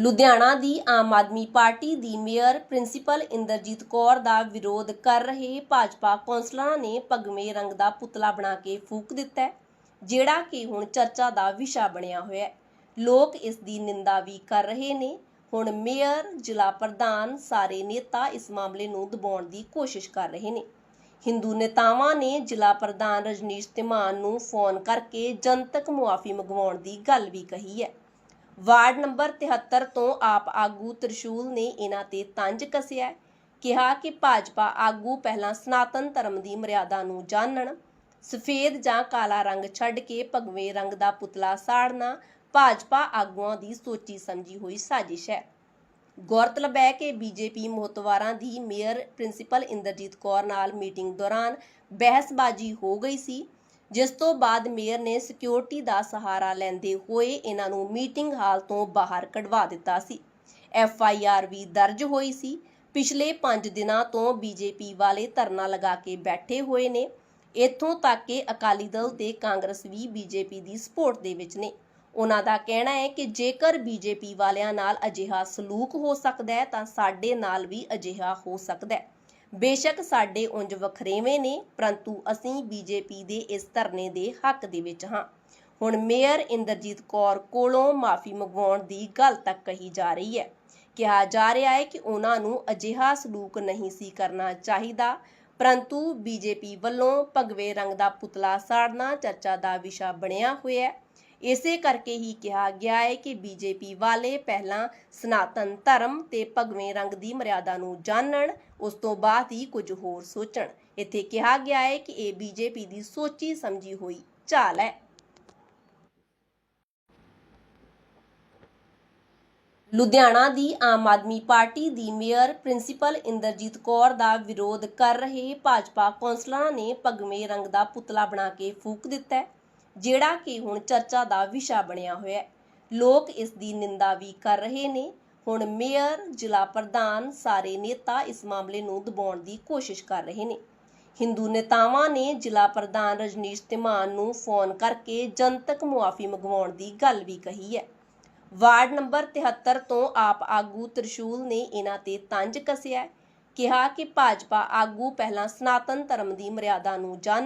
ਲੁਧਿਆਣਾ ਦੀ ਆਮ ਆਦਮੀ ਪਾਰਟੀ ਦੀ mayor principal Inderjit Kaur ਦਾ ਵਿਰੋਧ ਕਰ ਰਹੇ ਭਾਜਪਾ ਕੌਂਸਲਰਾਂ ਨੇ ਭਗਵੇਂ ਰੰਗ ਦਾ ਪੁਤਲਾ ਬਣਾ ਕੇ ਫੂਕ ਦਿੱਤਾ ਹੈ, ਜਿਹੜਾ ਕਿ ਹੁਣ ਚਰਚਾ ਦਾ ਵਿਸ਼ਾ ਬਣਿਆ ਹੋਇਆ ਹੈ। ਲੋਕ ਇਸ ਦੀ ਨਿੰਦਾ ਵੀ ਕਰ ਰਹੇ ਨੇ। ਹੁਣ ਮੇਅਰ, ਜ਼ਿਲ੍ਹਾ ਪ੍ਰਧਾਨ, ਸਾਰੇ ਨੇਤਾ ਇਸ ਮਾਮਲੇ ਨੂੰ ਦਬਾਉਣ ਦੀ ਕੋਸ਼ਿਸ਼ ਕਰ ਰਹੇ ਨੇ। ਹਿੰਦੂ ਨੇਤਾਵਾਂ ਨੇ ਜ਼ਿਲ੍ਹਾ ਪ੍ਰਧਾਨ ਰਜਨੀਸ਼ ਤਿਮਾਨ ਨੂੰ ਫੋਨ ਕਰਕੇ ਜਨਤਕ ਮੁਆਫੀ ਮੰਗਵਾਉਣ ਦੀ ਗੱਲ ਵੀ ਕਹੀ ਹੈ। ਵਾਰਡ ਨੰਬਰ 73 ਤੋਂ ਆਪ ਆਗੂ ਤ੍ਰਿਸ਼ੂਲ ਨੇ ਇਹਨਾਂ ਤੇ ਤੰਜ ਕੱਸਿਆ ਕਿਹਾ ਕਿ ਭਾਜਪਾ ਆਗੂ ਪਹਿਲਾਂ ਸਨਾਤਨ ਧਰਮ ਦੀ ਮਰਿਆਦਾ ਨੂੰ ਜਾਣਨ, ਸਫੇਦ ਜਾਂ ਕਾਲਾ ਰੰਗ ਛੱਡ ਕੇ ਭਗਵੇਂ ਰੰਗ ਦਾ ਪੁਤਲਾ ਸਾੜਨਾ ਭਾਜਪਾ ਆਗੂਆਂ ਦੀ ਸੋਚੀ ਸਮਝੀ ਹੋਈ ਸਾਜ਼ਿਸ਼ ਹੈ। ਗੌਰਤਲਬ ਹੈ ਕਿ ਬੀਜੇਪੀ ਮੋਹਤਵਾਰਾਂ ਦੀ ਮੇਅਰ ਪ੍ਰਿੰਸੀਪਲ ਇੰਦਰਜੀਤ ਕੌਰ ਨਾਲ ਮੀਟਿੰਗ ਦੌਰਾਨ ਬਹਿਸਬਾਜ਼ੀ ਹੋ ਗਈ ਸੀ। ਜਿਸ ਤੋਂ ਬਾਅਦ ਮੇਅਰ ਨੇ ਸਿਕਿਉਰਿਟੀ ਦਾ ਸਹਾਰਾ ਲੈਂਦੇ ਹੋਏ ਇਹਨਾਂ ਨੂੰ ਮੀਟਿੰਗ ਹਾਲ ਤੋਂ ਬਾਹਰ ਕਢਵਾ ਦਿੱਤਾ ਸੀ। ਐਫ ਆਈ ਆਰ ਵੀ ਦਰਜ ਹੋਈ ਸੀ। ਪਿਛਲੇ 5 ਦਿਨਾਂ ਤੋਂ ਬੀਜੇਪੀ ਵਾਲੇ ਧਰਨਾ ਲਗਾ ਕੇ ਬੈਠੇ ਹੋਏ ਨੇ। ਇੱਥੋਂ ਤੱਕ ਕਿ ਅਕਾਲੀ ਦਲ ਤੇ ਕਾਂਗਰਸ ਵੀ ਬੀਜੇਪੀ ਦੀ ਸਪੋਰਟ ਦੇ ਵਿੱਚ ਨੇ। ਉਹਨਾਂ ਦਾ ਕਹਿਣਾ ਹੈ ਕਿ ਜੇਕਰ ਬੀਜੇਪੀ ਵਾਲਿਆਂ ਨਾਲ ਅਜਿਹਾ ਸਲੂਕ ਹੋ ਸਕਦਾ ਹੈ ਤਾਂ ਸਾਡੇ ਨਾਲ ਵੀ ਅਜਿਹਾ ਹੋ ਸਕਦਾ ਹੈ। ਬੇਸ਼ੱਕ ਸਾਡੇ ਉਂਝ ਵਖਰੇਵੇਂ ਨੇ, ਪਰੰਤੂ ਅਸੀਂ ਬੀਜੇਪੀ ਦੇ ਇਸ ਧਰਨੇ ਦੇ ਹੱਕ ਦੇ ਵਿੱਚ ਹਾਂ। ਹੁਣ ਮੇਅਰ ਇੰਦਰਜੀਤ ਕੌਰ ਕੋਲੋਂ ਮਾਫੀ ਮੰਗਵਾਉਣ ਦੀ ਗੱਲ ਤੱਕ ਕਹੀ ਜਾ ਰਹੀ ਹੈ। ਕਿਹਾ ਜਾ ਰਿਹਾ ਹੈ ਕਿ ਉਹਨਾਂ ਨੂੰ ਅਜਿਹਾ ਸਲੂਕ ਨਹੀਂ ਸੀ ਕਰਨਾ ਚਾਹੀਦਾ, ਪਰੰਤੂ ਬੀਜੇਪੀ ਵੱਲੋਂ ਭਗਵੇ ਰੰਗ ਦਾ ਪੁਤਲਾ ਸਾੜਨਾ ਚਰਚਾ ਦਾ ਵਿਸ਼ਾ ਬਣਿਆ ਹੋਇਆ ਹੈ। ਇਸੇ ਕਰਕੇ ਹੀ ਕਿਹਾ ਗਿਆ ਹੈ ਕਿ ਬੀਜੇਪੀ ਵਾਲੇ ਪਹਿਲਾਂ ਸਨਾਤਨ ਧਰਮ ਤੇ ਭਗਵੇਂ ਰੰਗ ਦੀ ਮਰਿਆਦਾ ਨੂੰ ਜਾਣਨ, ਉਸ ਤੋਂ ਬਾਅਦ ਹੀ ਕੁਝ ਹੋਰ ਸੋਚਣ। ਇੱਥੇ ਕਿਹਾ ਗਿਆ ਹੈ ਕਿ ਇਹ ਬੀਜੇਪੀ ਦੀ ਸੋਚੀ ਸਮਝੀ ਹੋਈ ਚਾਲ ਹੈ। ਲੁਧਿਆਣਾ ਦੀ ਆਮ ਆਦਮੀ ਪਾਰਟੀ ਦੀ ਮੇਅਰ ਪ੍ਰਿੰਸੀਪਲ ਇੰਦਰਜੀਤ ਕੌਰ ਦਾ ਵਿਰੋਧ ਕਰ ਰਹੇ ਭਾਜਪਾ ਕੌਂਸਲਰਾਂ ਨੇ ਭਗਵੇਂ ਰੰਗ ਦਾ ਪੁਤਲਾ ਬਣਾ ਕੇ ਫੂਕ ਦਿੱਤਾ ਜਿਹੜਾ ਕਿ ਹੁਣ ਚਰਚਾ ਦਾ ਵਿਸ਼ਾ ਬਣਿਆ ਹੋਇਆ ਹੈ। ਲੋਕ ਇਸ ਦੀ ਨਿੰਦਾ ਵੀ ਕਰ ਰਹੇ ਨੇ। ਹੁਣ ਮੇਅਰ, ਜ਼ਿਲ੍ਹਾ ਪ੍ਰਧਾਨ ਸਾਰੇ ਨੇਤਾ ਇਸ ਮਾਮਲੇ ਨੂੰ ਦਬਾਉਣ ਦੀ ਕੋਸ਼ਿਸ਼ ਕਰ ਰਹੇ ਨੇ। ਹਿੰਦੂ ਨੇਤਾਵਾਂ ਨੇ ਜ਼ਿਲ੍ਹਾ ਪ੍ਰਧਾਨ ਰਜਨੀਸ਼ ਤਿਮਾਨ ਨੂੰ ਫੋਨ ਕਰਕੇ ਜਨਤਕ ਮੁਆਫੀ ਮੰਗਵਾਉਣ ਦੀ ਗੱਲ ਵੀ ਕਹੀ ਹੈ। ਵਾਰਡ ਨੰਬਰ 73 ਤੋਂ ਆਪ ਆਗੂ ਤ੍ਰਿਸ਼ੂਲ ਨੇ ਇਹਨਾਂ ਤੇ ਤੰਜ ਕੱਸਿਆ ਕਿਹਾ ਕਿ ਭਾਜਪਾ ਆਗੂ ਪਹਿਲਾਂ ਸਨਾਤਨ ਧਰਮ ਦੀ ਮਰਿਆਦਾ ਨੂੰ ਜਾਣ